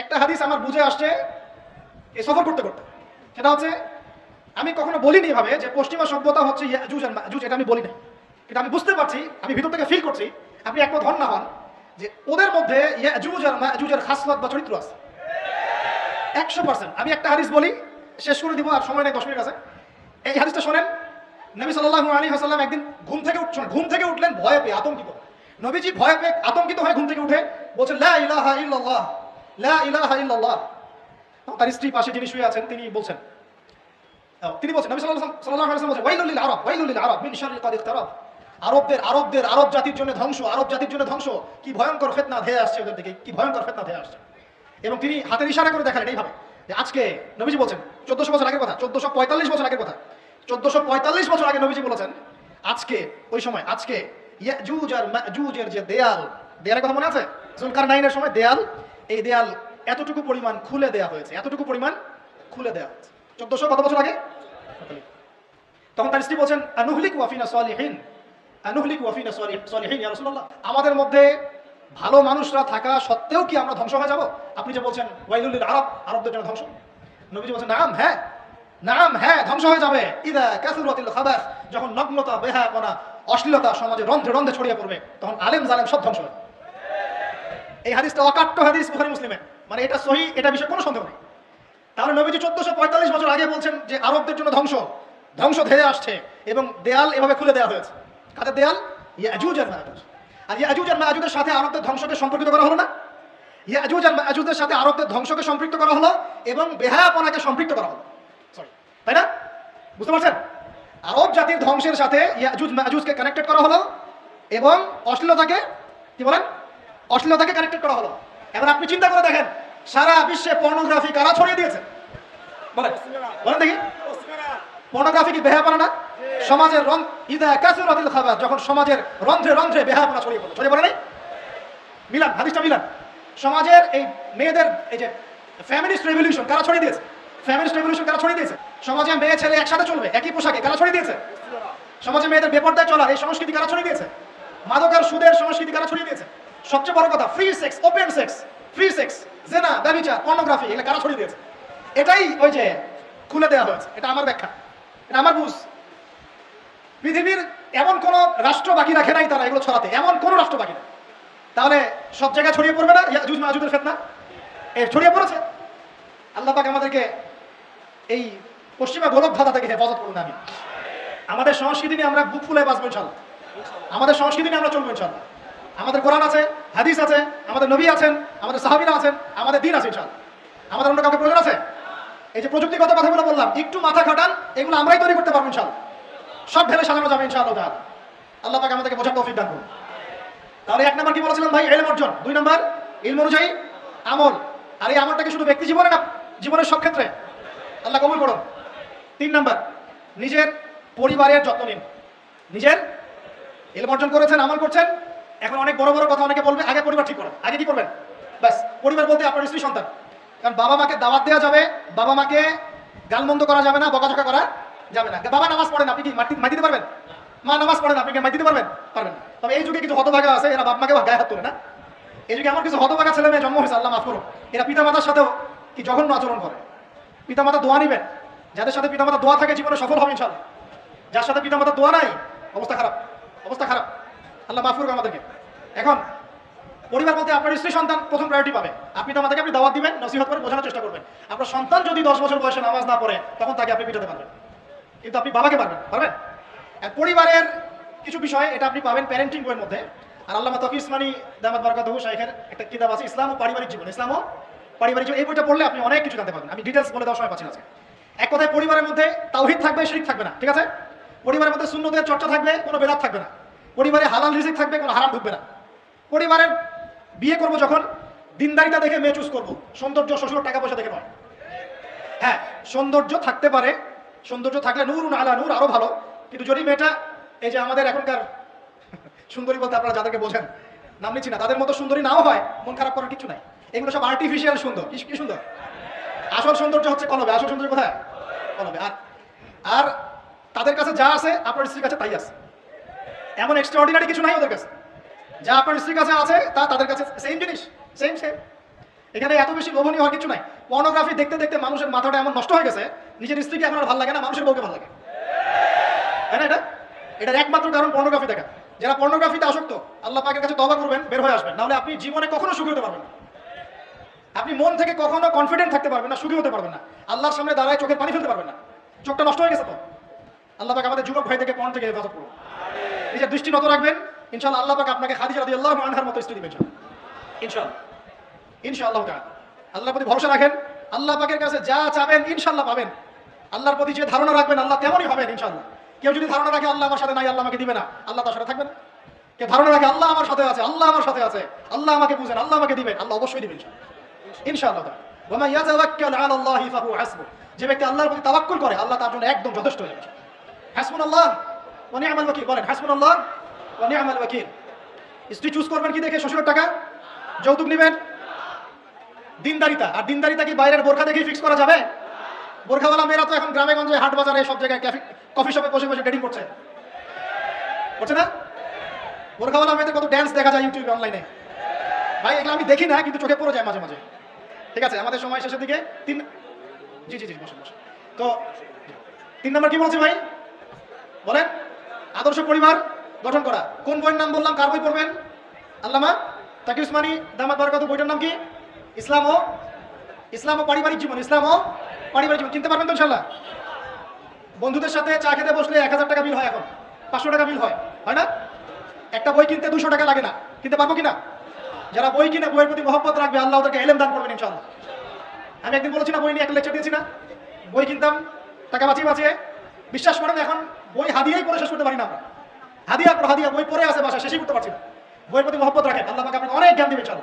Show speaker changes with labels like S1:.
S1: একটা হাদিস আমার বুঝে আসছে এই সফর করতে করতে। সেটা হচ্ছে, আমি কখনো বলিনি এভাবে যে পশ্চিমা সভ্যতা হচ্ছে এটা আমি বলি না কিন্তু আমি বুঝতে পারছি, আমি ভিতর থেকে ফিল করছি, আপনি একমত হন না হন, যে ওদের মধ্যে খাসলত বা চরিত্র আছে। একশো পার্সেন্ট আমি একটা হাদিস বলি, শেষ করে দিব, আর সময় নেই দশ মিনিট আছে। এই হাদিসটা শোনেন, নবী সাল্লাল্লাহু আলাইহি হাসাল্লাম একদিন ঘুম থেকে উঠছেন ঘুম থেকে উঠলেন ভয়ে পেয়ে আতঙ্কিত। নবীজি ভয়ে পেয়ে আতঙ্কিত হয়ে ঘুম থেকে উঠে বলছেন লা তার পাশে যিনি শুয়ে আছেন, তিনি বলছেন তিনি বলছেন আরবদের আরবদের, আরব জাতির জন্য ধ্বংস, আরব জাতির জন্য ধ্বংস। কি ভয়ঙ্কর ফিতনা ধেয়ে আসছে ওদের দিকে, কি ভয়ঙ্কর ফিতনা ধেয়ে আসছে। এবং তিনি হাতের ইশারা করে দেখালেন এইভাবে আজকে নবীজি বলছেন, চোদ্দশো বছর আগের কথা, চোদ্দশো পঁয়তাল্লিশ বছর আগের কথা, চোদ্দশো পঁয়তাল্লিশ বছর আগে নবীজি বলেছেন, আজকে, ওই সময়, আজকে আর যে দেয়াল, দেয়ালের কথা মনে আছে? জুলকার নাইনের সময় দেয়াল এই দেয়াল এতটুকু পরিমাণ খুলে দেয়া হয়েছে। এতটুকু পরিমাণ খুলে দেয়া হয়েছে। চোদ্দশো কত বছর আগে? তখন তার স্ত্রী বলছেন, আনুহলিক ওয়াফিনা সালিহিন। আনুহলিক ওয়াফিনা সালিহ- সালিহিন রাসূলুল্লাহ। আমাদের মধ্যে ভালো মানুষরা থাকা সত্ত্বেও কি আমরা ধ্বংস হয়ে যাব? আপনি যে বলছেন, ওয়াইলুল লিল আরব আরবদের জন্য ধ্বংস। নবীজি বলছেন, নাম হ্যাঁ নাম হ্যাঁ ধ্বংস হয়ে যাবে। ইদা কাসুরাতিল খাবাস যখন নগ্নতা, বেহায়াপনা, অশ্লীলতা সমাজে রন্ধ্রে রন্ধ্রে ছড়িয়ে পড়বে, তখন আলেম জালেম সব ধ্বংস হবে এই হাদিসটা অকাট্য হাদিস বুখারী মুসলিমে। মানে এটা সহি, এটা বিষয়ে কোনো সন্দেহ নেই। তাহলে নবীজি চোদ্দশো পঁয়তাল্লিশ বছর আগে বলছেন যে আরবদের জন্য ধ্বংস ধ্বংস ধেয়ে আসছে এবং দেয়াল এভাবে খুলে দেওয়া হয়েছে। কাদের দেয়াল? ইয়াজুজ আর মাজুজ আর ইয়াজুজ আর মাজুজের সাথে আরবদের ধ্বংসকে সম্পর্কিত করা হলো না। ইয়াজুজ আর মাজুজের সাথে আরবদের ধ্বংসকে সম্পৃক্ত করা হলো এবং বেহায়াপনাকে সম্পৃক্ত করা হলো। সরি তাই না? বুঝতে পারছেন? আরব জাতির ধ্বংসের সাথে ইয়াজুজ মাজুজকে কানেক্টেড করা হলো এবং অশ্লীলতাকে, কি বলেন? অশ্লীলতাকে কানেক্টেড করা হলো। এবার আপনি চিন্তা করে দেখেন, সারা বিশ্বে পর্নোগ্রাফি কারা ছড়িয়ে দিয়েছে? বলেন বলেন দেখি। পর্নোগ্রাফি কি বেহাপনা না? সমাজের রং, ইদা কাসুরাতিল খাবার, যখন সমাজের রন্ধ্রে রন্ধ্রে বেহাপনা ছড়িয়ে পড়ে। ছড়িয়ে পড়ে নাই? মিলান, হাদিসটা মিলান। সমাজের এই মেয়েদের, এই যে ফ্যামিলিস্ট রেভলিউশন কারা ছড়িয়ে দিয়েছে? ফ্যামিলিস্ট রেভলিউশন কারা ছড়িয়ে দিয়েছে? সমাজে মেয়ে ছেলে একসাথে চলবে, একই পোশাকে কারা ছড়িয়ে দিয়েছে? সমাজে মেয়েদের বেপর্দায় চলা এই সংস্কৃতি কারা ছড়িয়ে দিয়েছে? মাদকের সুদের সংস্কৃতি কারা ছড়িয়ে দিয়েছে? সবচেয়ে বড় কথা free sex open sex free sex জেনা ব্যবিচার পর্নোগ্রাফি এগুলো কারা ছড়িয়ে দিয়েছে? এটাই ওই যে খুলে দেওয়া হয়েছে, এটা আমার ব্যাখ্যা, এটা আমার বুঝ। পৃথিবীর এমন কোন রাষ্ট্র বাকি রাখে নাই তারা এগুলো ছড়াতে, এমন কোন রাষ্ট্র বাকি নেই। তাহলে সব জায়গায় ছড়িয়ে পড়বে না, ইয়াজুজ মাজুদের ফেতনা? এ, ছড়িয়ে পড়েছে। আল্লাহ পাক আমাদেরকে এই পশ্চিমা গোলক ধাঁধা থেকে হেফাজত করুন আমি আমাদের সংস্কৃতি নিয়ে আমরা বুক ফুলে বাঁচবো, ইনশাল্লাহ। আমাদের সংস্কৃতি নিয়ে আমরা চলবো, ইনশাল্লাহ। আমাদের কোরআন আছে, হাদিস আছে, আমাদের নবী আছেন, আমাদের সাহাবিরা আছেন, আমাদের দিন আছে ইনশাল্লাহ আমাদের অন্য কাউকে প্রয়োজন আছে? এই যে প্রযুক্তিগত কথাগুলো বললাম, একটু মাথা খাটান, এগুলো আমরাই তৈরি করতে পারব ইনশাল্লাহ সব ঢেলে সাজানো যাবে ইনশাআল্লাহ তাআলা। আল্লাহ পাক আমাদেরকে বোঝার তৌফিক দান তাহলে এক নম্বর কি বলেছিলাম ভাই? এলম অর্জন। দুই নম্বর, ইলম অনুযায়ী আমল। আর এই আমলটাকে শুধু ব্যক্তি জীবনে না, জীবনের সব ক্ষেত্রে আল্লাহ কবুল করুন। তিন নম্বর, নিজের পরিবারের যত্ন নিন। নিজের এলম অর্জন করেছেন, আমল করছেন এখন অনেক বড় বড় কথা অনেকে বলবে, আগে পরিবার ঠিক করেন আগে কি করবেন? ব্যাস, পরিবার বলতে আপনার স্ত্রী সন্তান। কারণ বাবা মাকে দাওয়াত দেওয়া যাবে, বাবা মাকে গালমন্দ করা যাবে না, বকাঝকা করা যাবে না। বাবা নামাজ পড়েন, আপনি কি মাটি দিতে পারবেন? মা নামাজ পড়েন, আপনি কি মাটি দিতে পারবেন? পারবেন তবে এই যুগে কিছু হতভাগা আছে, এরা বাপ মাকে গায়ে হাত তোলে না। এই যুগে এমন কিছু হতভাগা ছেলে মেয়ে জন্ম হয়েছে, আল্লাহ মাফ করুন এরা পিতামাতার সাথেও কি জঘন্য আচরণ করে। পিতামাতা দোয়া নিবেন। যাদের সাথে পিতামাতা দোয়া থাকে, জীবনে সফল হবে ইনশাল্লাহ যার সাথে পিতামাতা দোয়া নাই, অবস্থা খারাপ। অবস্থা খারাপ। আল্লাহ মাফ করুক আমাদেরকে। এখন, পরিবার বলতে আপনার স্ত্রী সন্তান প্রথম প্রায়োরিটি পাবে। আপনি তো আমাদেরকে আপনি দাওয়াত দিবেন, নসিহত করে বোঝানোর চেষ্টা করবেন। আপনার সন্তান যদি দশ বছর বয়সে নামাজ না পড়ে, তখন তাকে আপনি পিটাতে পারবেন। কিন্তু আপনি বাবাকে পারবেন পারবেন? পরিবারের কিছু বিষয়, এটা আপনি পাবেন প্যারেন্টিং বইয়ের মধ্যে। আর আল্লাহ তফি ইসমানি দামাত বারকাতহু শাইখের একটা কিতাব আছে, ইসলাম ও পারিবারিক জীবন। ইসলাম ও পারিবারিক জীবন। এই বইটা পড়লে আপনি অনেক কিছু জানতে পারবেন। আমি ডিটেলস বলে দেওয়ার সময় পাচ্ছি আজকে। এক কথায় পরিবারের মধ্যে তাওহিদ থাকবে, শিরিক থাকবে না, ঠিক আছে? পরিবারের মধ্যে শূন্যদের চর্চা থাকবে, কোনো বেদাত থাকবে না। পরিবারে হালাল রিজিক থাকবে, কোনো হারাম ঢুকবে না। পরিবারের বিয়ে করব যখন দিনদারিতা দেখে মেয়ে চুজ করব। সৌন্দর্য শ্বশুর টাকা পয়সা দেখে নয়। হ্যাঁ সৌন্দর্য থাকতে পারে। সৌন্দর্য থাকলে নূর আলা, নূর আরও ভালো। কিন্তু যদি মেয়েটা, এই যে আমাদের এখনকার, সুন্দরী বলতে আপনারা যাদেরকে বোঝেন, নাম নিচ্ছি না, তাদের মতো সুন্দরী নাও হয়, মন খারাপ করার কিছু নাই। এগুলো সব আর্টিফিশিয়াল সুন্দর। কি সুন্দর। আসল সৌন্দর্য হচ্ছে কলবে। আসল সৌন্দর্য কোথায়? কলবে। আর আর তাদের কাছে যা আছে, আপনার স্ত্রীর কাছে তাই আছে। এমন এক্সট্রাঅর্ডিনারি কিছু নাই ওদের কাছে। যা আপনার স্ত্রীর কাছে আছে, তা তাদের কাছে সেম জিনিস সেম সেম এখানে এত বেশি লোভনীয় হওয়ার কিছু নাই। পর্নোগ্রাফি দেখতে দেখতে মানুষের মাথাটা এমন নষ্ট হয়ে গেছে, নিজের স্ত্রীকে এখন আর ভালো লাগে না, মানুষের বউকে ভালো লাগে। তাই না এটা? এটার একমাত্র কারণ পর্নোগ্রাফি দেখা। যারা পর্নোগ্রাফিতে আসক্ত, আল্লাহ পাকের কাছে তবা করবেন, বের হয়ে আসবেন। নাহলে আপনি জীবনে কখনো সুখী হতে পারবেন না। আপনি মন থেকে কখনো কনফিডেন্ট থাকতে পারবেন না, সুখী হতে পারবেন না। আল্লাহর সামনে দাঁড়ায় চোখের পানি ফেলতে পারবেন না। চোখটা নষ্ট হয়ে গেছে তো। আল্লাহ পাক আমাদের যুবক ভাই থেকে পর্ন থেকে হেফাজত করুন। নিজের দৃষ্টি নত রাখবেন। ইনশাআল্লাহ আল্লাহ পাক আপনাকে খাদিজা রাদিয়াল্লাহু আনহার মতো স্ত্রী দিবেন ইনশাআল্লাহ। ইনশাআল্লাহ। তাআলা। আল্লাহর প্রতি ভরসা রাখেন। আল্লাহ পাকের কাছে যা চাবেন ইনশাআল্লাহ পাবেন। আল্লাহর প্রতি যে ধারণা রাখবেন আল্লাহ তেমনই হবেন ইনশাআল্লাহ। কেউ যদি ধারণা রাখে আল্লাহ আমার সাথে নাই আল্লাহ আমাকে দিবে না আল্লাহ তার সাথে থাকবেন না। কেউ ধারণা রাখে আল্লাহ আমার সাথে আছে আল্লাহ আমার সাথে আছে আল্লাহ আমাকে বুঝেন আল্লাহ আমাকে দিবেন আল্লাহ অবশ্যই দিবেন ইনশাআল্লাহ। তাআলা। ওয়া ইয়াতাওয়াক্কাল আলা আল্লাহি ফাহুয়া হাসবুহ যে ব্যক্তি আল্লাহর প্রতি তাওয়াক্কুল করে আল্লাহ তার জন্য একদম যথেষ্ট হয়ে যাবে। হাসবুনাল্লাহ। নি'মাল ওয়াকিল, বলেন, হাসবুনাল্লাহ ওয়া নি'মাল ওয়াকিল। স্ত্রী চুজ করবেন কি দেখে, শ্বশুরের টাকা? যৌতুক নেবেন? দিনদারিতা। আর দিনদারিতা কি বাইরের বোরখা দেখেই ফিক্স করা যাবে? বোরখাওয়ালা মেয়েরা তো এখন গ্রামে, গঞ্জে, হাট বাজারে সব জায়গায় কফি শপে বসে বসে ডেটিং করছে। করছে না? বোরখাওয়ালা মেয়েদের কত ড্যান্স দেখা যায় ইউটিউবে অনলাইনে ভাই, এগুলো আমি দেখি না, কিন্তু চোখে পড়ে যায় মাঝে মাঝে। ঠিক আছে, আমাদের সময় শেষের দিকে তিন জি জি জি, বসুন বসুন। তো, তিন নম্বর কি বলছে ভাই? বলেন। আদর্শ পরিবার গঠন করা। কোন বইয়ের নাম বললাম? কার বই পড়বেন? আল্লামা তাকি উসমানী দামাত বারকাত বইটার নাম কি? ইসলাম ও ইসলাম ও পারিবারিক জীবন, ইসলাম ও পারিবারিক জীবন। কিনতে পারবেন তো ইনশাল্লাহ বন্ধুদের সাথে চা খেতে বসলে এক হাজার টাকা বিল হয় এখন। পাঁচশো টাকা বিল হয় হয় না? একটা বই কিনতে দুশো টাকা লাগে না। কিনতে পারব কিনা? যারা বই কিনে বইয়ের প্রতি মহব্বত রাখবে, আল্লাহ ওদেরকে এলেম দান করবেন ইনশাল্লাহ আমি একদিন বলেছি না, বই নিয়ে একটা লেকচার দিয়েছি না। বই কিনতাম, টাকা বাঁচিয়ে বাঁচিয়ে বিশ্বাস করেন, এখন বই হাদিয়াই পড়ে শেষ করতে পারি না আমরা। হাদিয়া হাদিয়া বই পড়ে আছে বাসা শেষই করতে পারছি না। বইয়ের প্রতি মহব্বত রাখেন, আল্লাহ আপনাকে অনেক জ্ঞান দিবে চলো